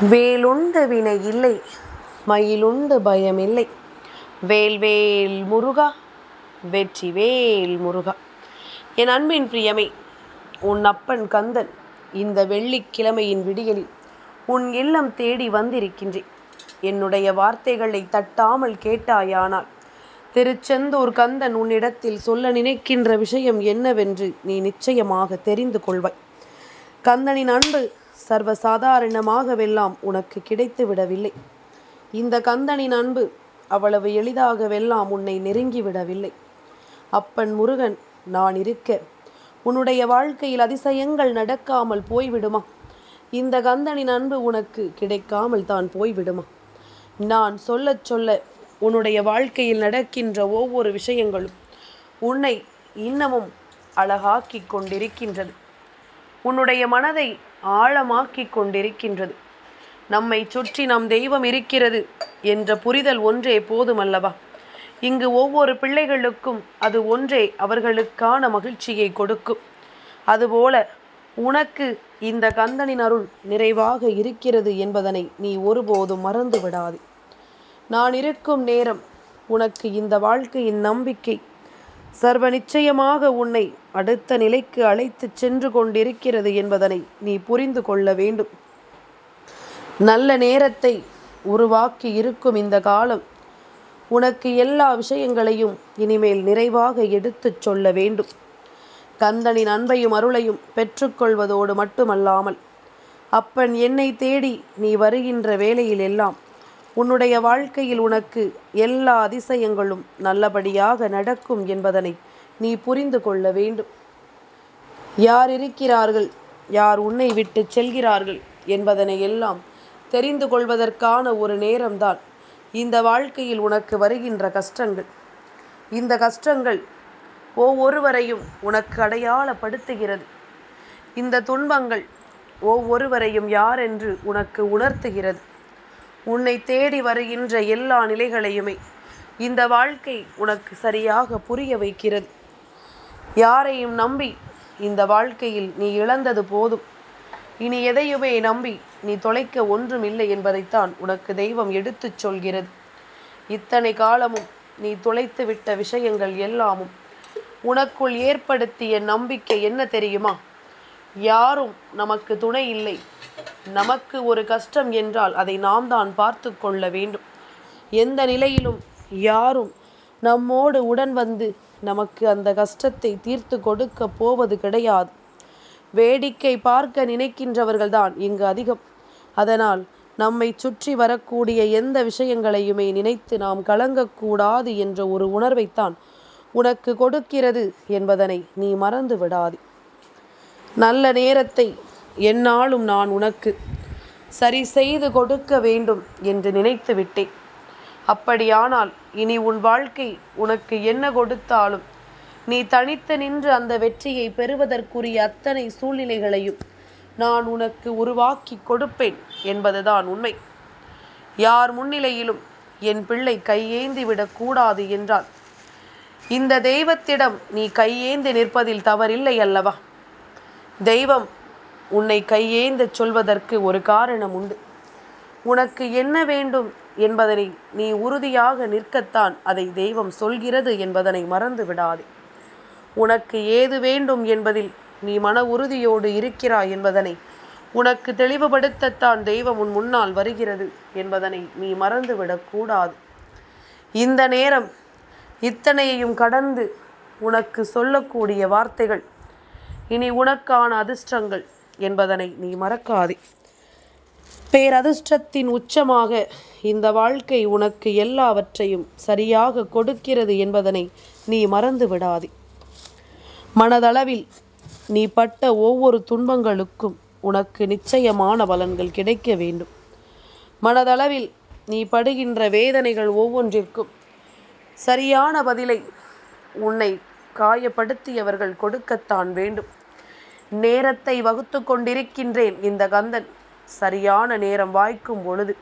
வேலுண்டு வினை இல்லை மயிலுண்டு பயமில்லை வேல்வேல் முருகா வெற்றி வேல் முருகா. என் அன்பின் பிரியமை உன் அப்பன் கந்தன் இந்த வெள்ளிக்கிழமையின் விடியலில் உன் இல்லம் தேடி வந்திருக்கின்றேன். என்னுடைய வார்த்தைகளை தட்டாமல் கேட்டாயானால் திருச்செந்தூர் கந்தன் உன்னிடத்தில் சொல்ல நினைக்கின்ற விஷயம் என்னவென்று நீ நிச்சயமாக தெரிந்து கொள்வாய். கந்தனின் அன்பு சர்வசாதாரணமாகவெல்லாம் உனக்கு கிடைத்து விடவில்லை இந்த கந்தனின் அன்பு அவ்வளவு எளிதாகவெல்லாம் உன்னை நெருங்கி விடவில்லை அப்பன் முருகன் நான் இருக்க. உன்னுடைய வாழ்க்கையில் அதிசயங்கள் நடக்காமல் போய்விடுமா? இந்த கந்தனின் அன்பு உனக்கு கிடைக்காமல் தான் போய்விடுமா? நான் சொல்லச் சொல்ல உன்னுடைய வாழ்க்கையில் நடக்கின்ற ஒவ்வொரு விஷயங்களும் உன்னை இன்னமும் அழகாக்கிக் கொண்டிருக்கின்றது. உன்னுடைய மனதை ஆழமாக்கிக் கொண்டிருக்கின்றது. நம்மை சுற்றி நம் தெய்வம் இருக்கிறது என்ற புரிதல் ஒன்றே போதுமல்லவா? இங்கு ஒவ்வொரு பிள்ளைகளுக்கும் அது ஒன்றே அவர்களுக்கான மகிழ்ச்சியை கொடுக்கும். அதுபோல உனக்கு இந்த கந்தனின் அருள் நிறைவாக இருக்கிறது என்பதனை நீ ஒருபோதும் மறந்து விடாது நான் இருக்கும் நேரம் உனக்கு இந்த வாழ்க்கையின் நம்பிக்கை சர்வ நிச்சயமாக உன்னை அடுத்த நிலைக்கு அழைத்துச் சென்று கொண்டிருக்கிறது என்பதனை நீ புரிந்து கொள்ள வேண்டும். நல்ல நேரத்தை உருவாக்கி இருக்கும் இந்த காலம் உனக்கு எல்லா விஷயங்களையும் இனிமேல் நிறைவாக எடுத்துச் சொல்ல வேண்டும். கந்தனின் அன்பையும் அருளையும் பெற்றுக்கொள்வதோடு மட்டுமல்லாமல் அப்பன் என்னை தேடி நீ வருகின்ற வேளையில் எல்லாம் உன்னுடைய வாழ்க்கையில் உனக்கு எல்லா அதிசயங்களும் நல்லபடியாக நடக்கும் என்பதனை நீ புரிந்து கொள்ள வேண்டும். யார் இருக்கிறார்கள் யார் உன்னை விட்டு செல்கிறார்கள் என்பதனை எல்லாம் தெரிந்து கொள்வதற்கான ஒரு நேரம்தான் இந்த வாழ்க்கையில் உனக்கு வருகின்ற கஷ்டங்கள். இந்த கஷ்டங்கள் ஒவ்வொருவரையும் உனக்கு அடையாளப்படுத்துகிறது. இந்த துன்பங்கள் ஒவ்வொருவரையும் யார் என்று உனக்கு உணர்த்துகிறது. உன்னை தேடி வருகின்ற எல்லா நிலைகளையுமே இந்த வாழ்க்கை உனக்கு சரியாக புரிய வைக்கிறது. யாரையும் நம்பி இந்த வாழ்க்கையில் நீ இழந்தது போதும். இனி எதையுமே நம்பி நீ தொலைக்க ஒன்றும் இல்லை என்பதைத்தான் உனக்கு தெய்வம் எடுத்துச் சொல்கிறது. இத்தனை காலமும் நீ தொலைத்து விட்ட விஷயங்கள் எல்லாமும் உனக்குள் ஏற்படுத்திய நம்பிக்கை என்ன தெரியுமா? யாரும் நமக்கு துணை இல்லை. நமக்கு ஒரு கஷ்டம் என்றால் அதை நாம் தான் பார்த்து கொள்ள வேண்டும். எந்த நிலையிலும் யாரும் நம்மோடு உடன் வந்து நமக்கு அந்த கஷ்டத்தை தீர்த்து கொடுக்க போவது கிடையாது. வேடிக்கை பார்க்க நினைக்கின்றவர்கள்தான் இங்கு அதிகம். அதனால் நம்மை சுற்றி வரக்கூடிய எந்த விஷயங்களையுமே நினைத்து நாம் கலங்கக்கூடாது என்ற ஒரு உணர்வைத்தான் உனக்கு கொடுக்கிறது என்பதனை நீ மறந்து விடாதே. நல்ல நேரத்தை என்னாலும் நான் உனக்கு சரி செய்து கொடுக்க வேண்டும் என்று நினைத்து விட்டேன். அப்படியானால் இனி உன் வாழ்க்கை உனக்கு என்ன கொடுத்தாலும் நீ தனித்து நின்று அந்த வெற்றியை பெறுவதற்குரிய அத்தனை சூழ்நிலைகளையும் நான் உனக்கு உருவாக்கி கொடுப்பேன் என்பதுதான் உண்மை. யார் முன்னிலையிலும் என் பிள்ளை கையேந்தி விடக்கூடாது என்றால் இந்த தெய்வத்திடம் நீ கையேந்தி நிற்பதில் தவறில்லை அல்லவா? தெய்வம் உன்னை கையேந்த சொல்வதற்கு ஒரு காரணம் உண்டு. உனக்கு என்ன வேண்டும் என்பதனை நீ உறுதியாக நிற்கத்தான் அதை தெய்வம் சொல்கிறது என்பதனை மறந்து விடாதே. உனக்கு ஏது வேண்டும் என்பதில் நீ மன உறுதியோடு இருக்கிறாய் என்பதனை உனக்கு தெளிவுபடுத்தத்தான் தெய்வம் உன் முன்னால் வருகிறது என்பதனை நீ மறந்துவிடக்கூடாது இந்த நேரம் இத்தனையையும் கடந்து உனக்கு சொல்லக்கூடிய வார்த்தைகள் இனி உனக்கான அதிர்ஷ்டங்கள் என்பதனை நீ மறக்காதே. பேரதிர்ஷ்டத்தின் உச்சமாக இந்த வாழ்க்கை உனக்கு எல்லாவற்றையும் சரியாக கொடுக்கிறது என்பதனை நீ மறந்து விடாதே. மனதளவில் நீ பட்ட ஒவ்வொரு துன்பங்களுக்கும் உனக்கு நிச்சயமான பலன்கள் கிடைக்க வேண்டும். மனதளவில் நீ படுகின்ற வேதனைகள் ஒவ்வொன்றிற்கும் சரியான பதிலை உன்னை காயப்படுத்தியவர்கள் கொடுக்கத்தான் வேண்டும். நேரத்தை வகுத்து கொண்டிருக்கின்றேன் இந்த கந்தன். சரியான நேரம் வாய்க்கும் பொழுது.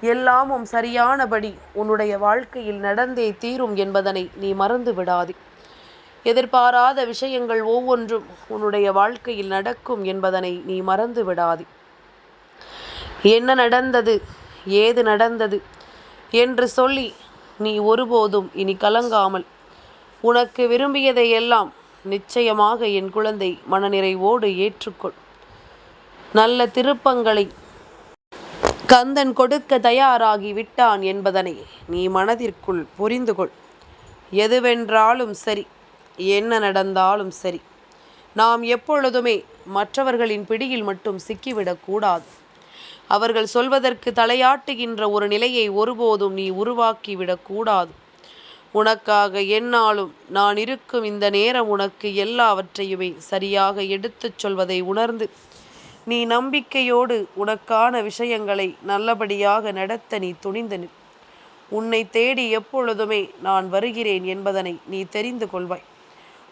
எல்லாமும் சரியானபடி உன்னுடைய வாழ்க்கையில் நடந்தே தீரும் என்பதனை நீ மறந்து விடாது. எதிர்பாராத விஷயங்கள் ஒவ்வொன்றும் உன்னுடைய வாழ்க்கையில் நடக்கும் என்பதனை நீ மறந்து விடாது. என்ன நடந்தது? ஏது நடந்தது? என்று சொல்லி நீ ஒருபோதும் இனி கலங்காமல் உனக்கு விரும்பியதை எல்லாம் நிச்சயமாக என் குழந்தை மனநிறைவோடு ஏற்றுக்கொள். நல்ல திருப்பங்களை கந்தன் கொடுக்க தயாராகி விட்டான் என்பதனை நீ மனதிற்குள் புரிந்து கொள். எதுவென்றாலும் சரி என்ன நடந்தாலும் சரி நாம் எப்பொழுதுமே மற்றவர்களின் பிடியில் மட்டும் சிக்கிவிடக்கூடாது அவர்கள் சொல்வதற்கு தலையாட்டுகின்ற ஒரு நிலையை ஒருபோதும் நீ உருவாக்கிவிடக்கூடாது உனக்காக என்னாலும் நான் இருக்கும் இந்த நேரம் உனக்கு எல்லாவற்றையுமே சரியாக எடுத்துச் சொல்வதை உணர்ந்து நீ நம்பிக்கையோடு உனக்கான விஷயங்களை நல்லபடியாக நடத்த நீ துணிந்து உன்னை தேடி எப்பொழுதுமே நான் வருகிறேன் என்பதனை நீ தெரிந்து கொள்வாய்.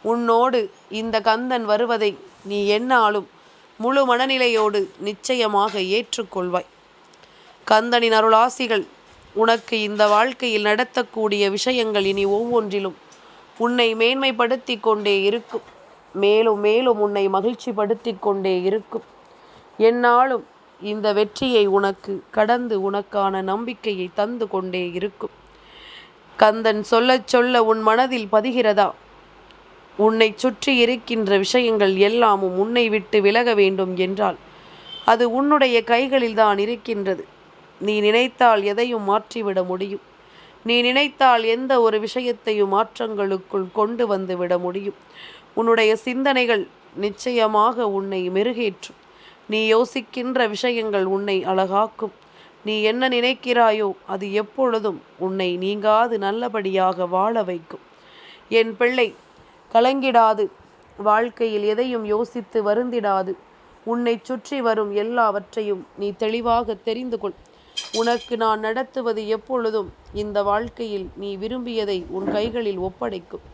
உன்னோடு இந்த கந்தன் வருவதை நீ என்னாலும் முழு மனநிலையோடு நிச்சயமாக ஏற்றுக்கொள்வாய். கந்தனின் அருளாசிகள் உனக்கு இந்த வாழ்க்கையில் நடத்தக்கூடிய விஷயங்கள் இனி ஒவ்வொன்றிலும் உன்னை மேன்மைப்படுத்தி கொண்டே இருக்கும். மேலும் மேலும் உன்னை மகிழ்ச்சிப்படுத்தி கொண்டே இருக்கும். என்னாலும் இந்த வெற்றியை உனக்கு கடந்து உனக்கான நம்பிக்கையை தந்து கொண்டே இருக்கும். கந்தன் சொல்ல சொல்ல உன் மனதில் பதிகிறதா? உன்னை சுற்றி இருக்கின்ற விஷயங்கள் எல்லாமும் உன்னை விட்டு விலக வேண்டும் என்றால் அது உன்னுடைய கைகளில்தான் இருக்கின்றது. நீ நினைத்தால் எதையும் மாற்றிவிட முடியும். நீ நினைத்தால் எந்த ஒரு விஷயத்தையும் மாற்றங்களுக்குள் கொண்டு வந்து விட முடியும். உன்னுடைய சிந்தனைகள் நிச்சயமாக உன்னை மெருகேற்றும். நீ யோசிக்கின்ற விஷயங்கள் உன்னை அழகாக்கும். நீ என்ன நினைக்கிறாயோ அது எப்பொழுதும் உன்னை நீங்காது நல்லபடியாக வாழ வைக்கும். என் பிள்ளை கலங்கிடாது. வாழ்க்கையில் எதையும் யோசித்து வருந்திடாது. உன்னை சுற்றி வரும் எல்லாவற்றையும் நீ தெளிவாக தெரிந்து கொள். உனக்கு நான் நடத்துவது எப்பொழுதும் இந்த வாழ்க்கையில் நீ விரும்பியதை உன் கைகளில் ஒப்படைக்கும்.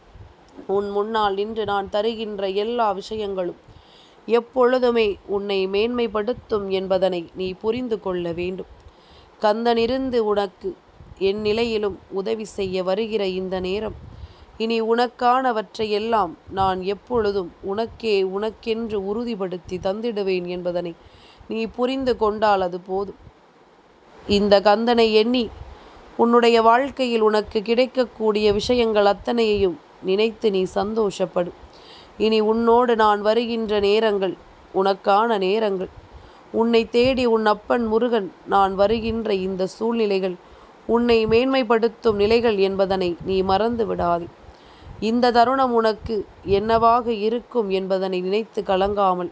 உன் முன்னால் இன்று நான் தருகின்ற எல்லா விஷயங்களும் எப்பொழுதுமே உன்னை மேன்மைப்படுத்தும் என்பதனை நீ புரிந்து கொள்ள வேண்டும். கந்தனிருந்து உனக்கு என் நிலையிலும் உதவி செய்ய வருகிற இந்த நேரம் இனி உனக்கானவற்றையெல்லாம் நான் எப்பொழுதும் உனக்கே உனக்கென்று உறுதிப்படுத்தி தந்திடுவேன் என்பதனை நீ புரிந்து கொண்டால் அது போதும். இந்த கந்தனை எண்ணி உன்னுடைய வாழ்க்கையில் உனக்கு கிடைக்கக்கூடிய விஷயங்கள் அத்தனையையும் நினைத்து நீ சந்தோஷப்படு. இனி உன்னோடு நான் வருகின்ற நேரங்கள் உனக்கான நேரங்கள். உன்னை தேடி உன் அப்பன் முருகன் நான் வருகின்ற இந்த சூழ்நிலைகள் உன்னை மேன்மைப்படுத்தும் நிலைகள் என்பதனை நீ மறந்து விடாதே. இந்த தருணம் உனக்கு என்னவாக இருக்கும் என்பதனை நினைத்து கலங்காமல்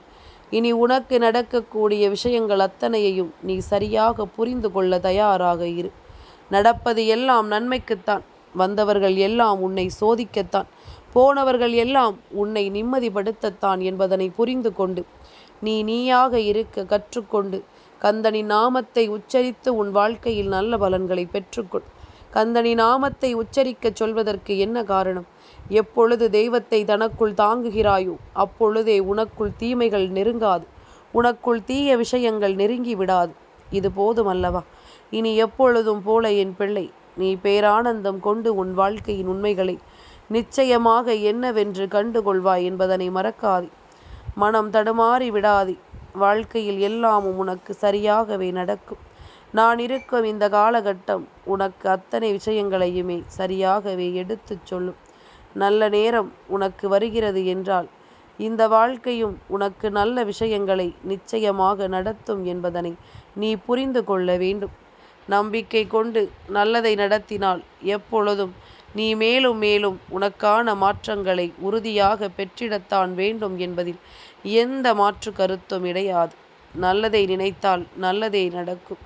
இனி உனக்கு நடக்கக்கூடிய விஷயங்கள் அத்தனையையும் நீ சரியாக புரிந்து கொள்ள தயாராக இரு. நடப்பது எல்லாம் நன்மைக்குத்தான். வந்தவர்கள் எல்லாம் உன்னை சோதிக்கத்தான். போனவர்கள் எல்லாம் உன்னை நிம்மதிப்படுத்தத்தான் என்பதனை புரிந்து கொண்டு நீ நீயாக இருக்க கற்றுக்கொண்டு கந்தனின் நாமத்தை உச்சரித்து உன் வாழ்க்கையில் நல்ல பலன்களை பெற்றுக்கொள். கந்தனி நாமத்தை உச்சரிக்கச் சொல்வதற்கு என்ன காரணம்? எப்பொழுது தெய்வத்தை தனக்குள் தாங்குகிறாயோ அப்பொழுதே உனக்குள் தீமைகள் நெருங்காது. உனக்குள் தீய விஷயங்கள் நெருங்கி விடாது. இது போதும் அல்லவா? இனி எப்பொழுதும் போல என் பிள்ளை நீ பேரானந்தம் கொண்டு உன் வாழ்க்கையின் உண்மைகளை நிச்சயமாக என்னவென்று கண்டுகொள்வாய் என்பதனை மறக்காதே. மனம் தடுமாறி விடாதே. வாழ்க்கையில் எல்லாமும் உனக்கு சரியாகவே நடக்கும். நான் இருக்கும் இந்த காலகட்டம் உனக்கு அத்தனை விஷயங்களையுமே சரியாகவே எடுத்துச் சொல்லும். நல்ல நேரம் உனக்கு வருகிறது என்றால் இந்த வாழ்க்கையும் உனக்கு நல்ல விஷயங்களை நிச்சயமாக நடத்தும் என்பதனை நீ புரிந்து கொள்ள வேண்டும். நம்பிக்கை கொண்டு நல்லதை நடத்தினால் எப்பொழுதும் நீ மேலும் மேலும் உனக்கான மாற்றங்களை உறுதியாக பெற்றிடத்தான் வேண்டும் என்பதில் எந்த மாற்று கருத்தும் இடையாது நல்லதை நினைத்தால் நல்லதே நடக்கும்.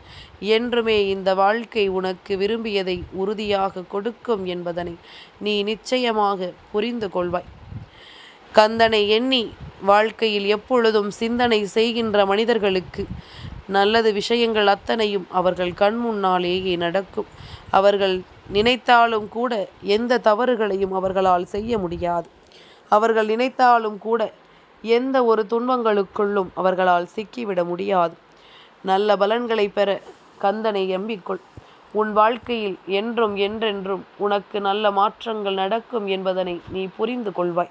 என்றுமே இந்த வாழ்க்கை உனக்கு விரும்பியதை உறுதியாக கொடுக்கும் என்பதனை நீ நிச்சயமாக புரிந்து கொள்வாய். கந்தனை எண்ணி வாழ்க்கையில் எப்பொழுதும் சிந்தனை செய்கின்ற மனிதர்களுக்கு நல்லது விஷயங்கள் அத்தனையும் அவர்கள் கண் முன்னாலேயே நடக்கும். அவர்கள் நினைத்தாலும் கூட எந்த தவறுகளையும் அவர்களால் செய்ய முடியாது. அவர்கள் நினைத்தாலும் கூட எந்த ஒரு துன்பங்களுக்குள்ளும் அவர்களால் சிக்கிவிட முடியாது. நல்ல பலன்களை பெற கந்தனை எம்பிக்கொள். உன் வாழ்க்கையில் என்றும் என்றென்றும் உனக்கு நல்ல மாற்றங்கள் நடக்கும் என்பதனை நீ புரிந்து கொள்வாய்.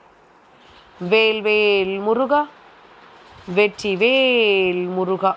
வேல் வேல் முருகா வெற்றி வேல் முருகா.